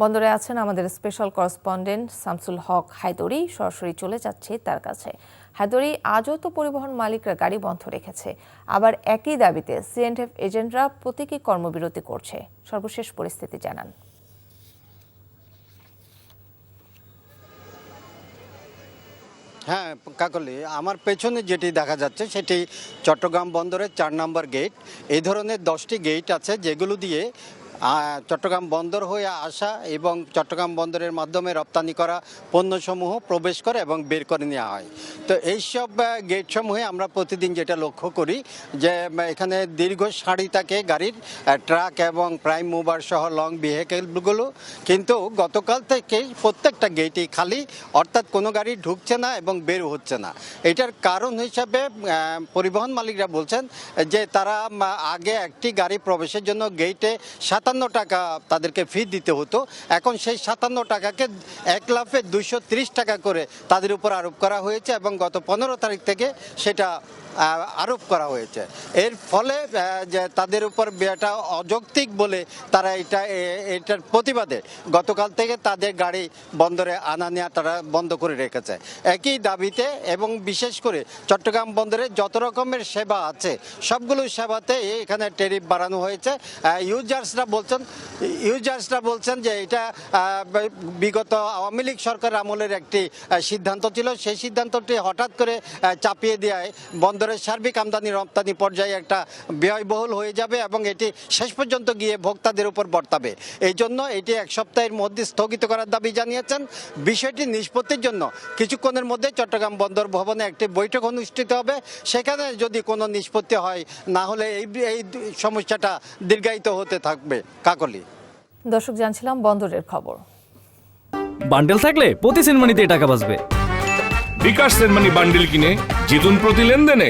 বন্দরে আছেন আমাদের স্পেশাল করেসপন্ডেন্ট শামসুল হক হায়দরি। সরাসরি চলে যাচ্ছে তার কাছে। হায়দরি, আজও তো পরিবহন মালিকরা গাড়ি বন্ধ রেখেছে। আবার একই দাবিতে সিএনএফ এজেন্টরা প্রতীকী কর্মবিরতি করছে। সর্বশেষ পরিস্থিতি জানান। হ্যাঁ কাকলি, আমার পেছনে যেটি দেখা যাচ্ছে সেটি চট্টগ্রাম বন্দরের চার নম্বর গেট। এই ধরনের দশটি গেট আছে যেগুলো দিয়ে চট্টগ্রাম বন্দর হয়ে আসা এবং চট্টগ্রাম বন্দরের মাধ্যমে রপ্তানি করা পণ্যসমূহ প্রবেশ করে এবং বের করে নেওয়া হয়। তো এইসব গেট সমূহে আমরা প্রতিদিন যেটা লক্ষ্য করি যে এখানে দীর্ঘ সারি থাকে গাড়ির ট্রাক এবং প্রাইম মুভার সহ লং ভেহিকেলগুলো। কিন্তু গতকাল থেকে প্রত্যেকটা গেটই খালি, অর্থাৎ কোনো গাড়ি ঢুকছে না এবং বের হচ্ছে না। এটার কারণ হিসাবে পরিবহন মালিকরা বলছেন যে, তারা আগে একটি গাড়ি প্রবেশের জন্য গেটে সাতান্ন টাকা তাদেরকে ফি দিতে হতো। এখন সেই সাতান্ন টাকাকে এক লাফে দুইশো টাকা করে তাদের উপর আরোপ করা হয়েছে এবং গত পনেরো তারিখ থেকে সেটা আরোপ করা হয়েছে। এর ফলে যে তাদের উপর এটা অযৌক্তিক বলে তারা এটা এটার প্রতিবাদে গতকাল থেকে তাদের গাড়ি বন্দরে আনা নেওয়া তারা বন্ধ করে রেখেছে। একই দাবিতে এবং বিশেষ করে চট্টগ্রাম বন্দরে যত রকমের সেবা আছে, সবগুলো সেবাতে এখানে টেরিফ বাড়ানো হয়েছে। ইউজার্সরা বলছেন, ইউজার্সরা বলছেন যে এটা বিগত আওয়ামী লীগ সরকার আমলের একটি সিদ্ধান্ত ছিল। সেই সিদ্ধান্তটি হঠাৎ করে চাপিয়ে দেওয়ায় বন্দরের সার্বিক আমদানি রপ্তানি পর্যায়ে একটা ব্যয়বহুল হয়ে যাবে এবং এটি শেষ পর্যন্ত গিয়ে ভোক্তাদের উপর বর্তাবে। এই জন্য এটি এক সপ্তাহের মধ্যে স্থগিত করার দাবি জানিয়েছেন। বিষয়টি নিষ্পত্তির জন্য কিছুক্ষণের মধ্যে চট্টগ্রাম বন্দর ভবনে একটি বৈঠক অনুষ্ঠিত হবে। সেখানে যদি কোনো নিষ্পত্তি হয়, না হলে এই এই সমস্যাটা দীর্ঘায়িত হতে থাকবে। কাকলি। দর্শক জানছিলাম বন্দরের খবর। বান্ডেল থাকলে প্রতি সেনমানিতে টাকা বাঁচবে। বিকাশ সেনমানি বান্ডেল কিনে জিতুন প্রতি লেনদেনে।